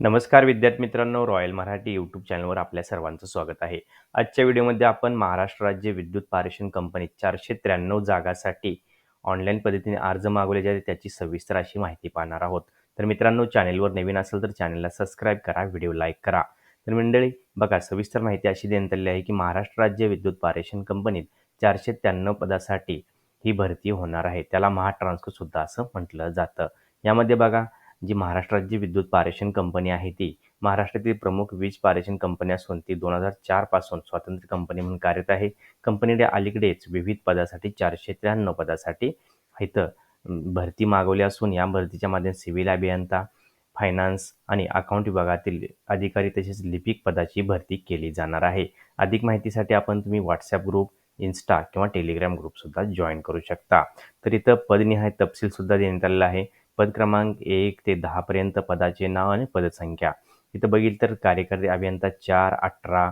नमस्कार विद्यार्थी मित्रांनो रॉयल मराठी यूट्यूब चॅनलवर आपल्या सर्वांचं स्वागत आहे. आजच्या व्हिडिओमध्ये आपण महाराष्ट्र राज्य विद्युत पारेषण कंपनीत चारशे त्र्याण्णव जागासाठी ऑनलाईन पद्धतीने अर्ज मागवले जाते त्याची सविस्तर अशी माहिती पाहणार आहोत. तर मित्रांनो चॅनेलवर नवीन असेल तर चॅनलला सबस्क्राईब करा व्हिडिओ लाईक करा. तर मंडळी बघा सविस्तर माहिती अशी देण्यात आली आहे की महाराष्ट्र राज्य विद्युत पारेषण कंपनीत चारशे त्र्याण्णव पदासाठी ही भरती होणार आहे. त्याला महाट्रान्सको सुद्धा असं म्हटलं जातं. यामध्ये बघा जी महाराष्ट्र राज्य विद्युत पारेषण कंपनी आहे ती महाराष्ट्रातील प्रमुख वीज पारेषण कंपनी असून ती दोन हजार चारपासून स्वातंत्र्य कंपनी म्हणून कार्यरत आहे. कंपनीने अलीकडेच विविध पदासाठी चारशे त्र्याण्णव पदासाठी इथं भरती मागवली असून या भरतीच्या माध्यमात सिव्हिल अभियंता फायनान्स आणि अकाउंट विभागातील अधिकारी तसेच लिपिक पदाची भरती केली जाणार आहे. अधिक माहितीसाठी आपण तुम्ही व्हॉट्सॲप ग्रुप इन्स्टा किंवा टेलिग्राम ग्रुपसुद्धा जॉईन करू शकता. तर इथं पदनिहाय तपशीलसुद्धा देण्यात आलेला आहे. पद क्रमांक एक ते दहापर्यंत पदाचे नाव आणि पदसंख्या. इथं बघील तर कार्यकारी अभियंता चार अठरा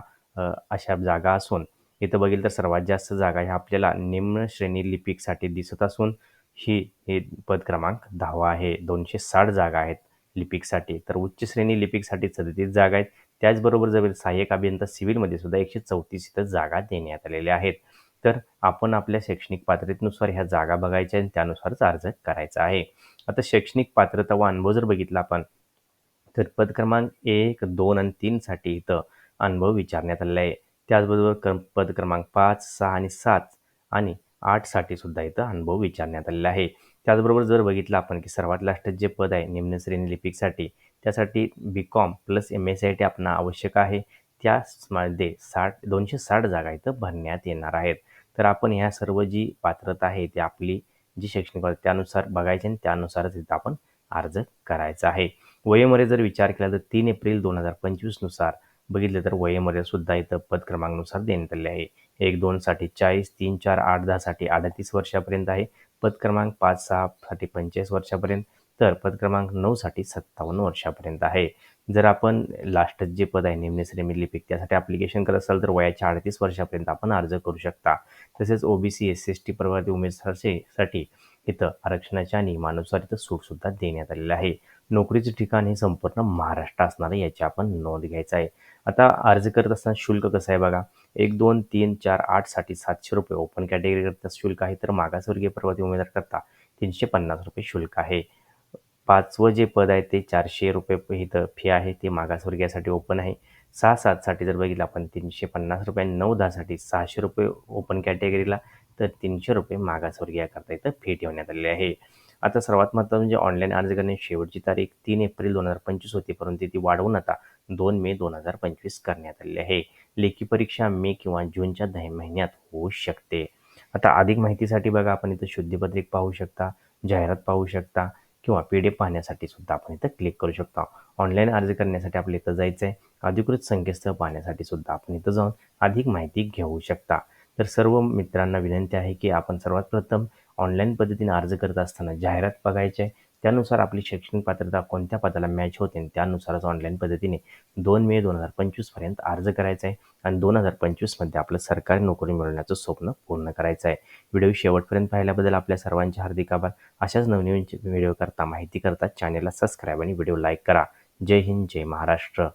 अशा जागा असून इथं बघील तर सर्वात जास्त जागा ह्या आपल्याला निम्न श्रेणी लिपिकसाठी दिसत असून ही हे पद क्रमांक दहावा आहे. दोनशे साठ जागा आहेत लिपिकसाठी. तर उच्च श्रेणी लिपिकसाठी सदतीस जागा आहेत. त्याचबरोबर जवळ सहाय्यक अभियंता सिव्हिलमध्ये सुद्धा एकशे चौतीस इथं जागा देण्यात आलेल्या आहेत. तर आपण आपल्या शैक्षणिक पात्रतेनुसार ह्या जागा बघायच्या आणि त्यानुसारच अर्ज करायचा आहे. आता शैक्षणिक पात्रता व अनुभव जर बघितला आपण तर पद क्रमांक एक दोन आणि तीनसाठी इथं अनुभव विचारण्यात आलेला आहे. त्याचबरोबर क्रम पद क्रमांक पाच सहा आणि सात आणि आठसाठी सुद्धा इथं अनुभव विचारण्यात आलेला आहे. त्याचबरोबर जर बघितलं आपण की सर्वात लास्ट जे पद आहे निम्न श्रेणी लिपिकसाठी त्यासाठी B com plus M S I T आपण आवश्यक आहे. त्यामध्ये साठ दोनशे साठ जागा इथं भरण्यात येणार आहेत. तर आपण ह्या सर्व जी पात्रता आहे ती आपली जी शैक्षणिक त्यानुसार बघायचे आणि त्यानुसारच इथं आपण अर्ज करायचा आहे. वयोमध्ये जर विचार केला तर तीन एप्रिल दोन हजार पंचवीसनुसार बघितलं तर वयोमध्ये सुद्धा इथं पद क्रमांकनुसार देण्यात आले आहे. एक दोनसाठी चाळीस तीन चार आठ दहासाठी अडतीस वर्षापर्यंत आहे. पद क्रमांक पाच सहासाठी पंचेचाळीस वर्षापर्यंत. तर पद क्रमांक नऊसाठी सत्तावन्न वर्षापर्यंत आहे. जर आपण लास्ट जे पद आहे निम्न श्रेणी लिपिक त्यासाठी ॲप्लिकेशन करत असाल तर वयाच्या अडतीस वर्षापर्यंत आपण अर्ज करू शकता. तसेच OBC S C S T प्रवर्ती उमेदवारासाठी इथं आरक्षणाच्या नियमानुसार इथं सूटसुद्धा देण्यात आलेलं आहे. नोकरीचे ठिकाण हे संपूर्ण महाराष्ट्र असणार आहे याची आपण नोंद घ्यायचा आहे. आता अर्ज करत असताना शुल्क कसं आहे बघा? एक दोन तीन चार आठसाठी सातशे रुपये. ओपन कॅटेगरी करता शुल्क आहे तर मागासवर्गीय प्रवर्ती उमेदवार करता तीनशे पन्नास रुपये शुल्क आहे. पाचवं जे पद आहे ते चारशे रुपये इथं फी आहे ते मागासवर्गीयासाठी ओपन आहे. सहा सातसाठी जर बघितलं आपण तीनशे पन्नास रुपये नऊ दहासाठी सहाशे रुपये ओपन कॅटेगरीला तर तीनशे रुपये मागासवर्गीयाकरता इथं फी ठेवण्यात आलेली आहे. आता सर्वात महत्त्वाचं म्हणजे ऑनलाईन अर्ज करण्याची शेवटची तारीख तीन एप्रिल दोन हजार पंचवीस होती परंतु ती वाढवून आता दोन मे दोन हजार पंचवीस करण्यात आलेली आहे. लेखी परीक्षा मे किंवा जूनच्या दहा महिन्यात होऊ शकते. आता अधिक माहितीसाठी बघा आपण इथं शुद्धीपत्रिक पाहू शकता जाहिरात पाहू शकता किंवा पी डी एफ पाहण्यासाठी सुद्धा आपण इथं क्लिक करू शकतो. ऑनलाईन अर्ज करण्यासाठी आपल्या इथं जायचं आहे अधिकृत संकेतस्थळ पाहण्यासाठी सुद्धा आपण इथं जाऊन अधिक माहिती घेऊ शकता. तर सर्व मित्रांना विनंती आहे की आपण सर्वात प्रथम ऑनलाईन पद्धतीने अर्ज करत असताना जाहिरात बघायची आहे. त्यानुसार आपली शैक्षणिक पात्रता कोणत्या पदाला मॅच होते त्यानुसारच ऑनलाईन पद्धतीने दोन मे दोन हजार पंचवीसपर्यंत अर्ज करायचा आहे. आणि दोन हजार पंचवीसमध्ये आपलं सरकारी नोकरी मिळवण्याचं स्वप्न पूर्ण करायचं आहे. व्हिडिओ शेवटपर्यंत पाहिल्याबद्दल आपल्या सर्वांचे हार्दिक आभार. अशाच नवनवीन व्हिडिओ करता माहिती करता चॅनेलला सबस्क्राईब आणि व्हिडिओ लाईक करा. जय हिंद जय महाराष्ट्र.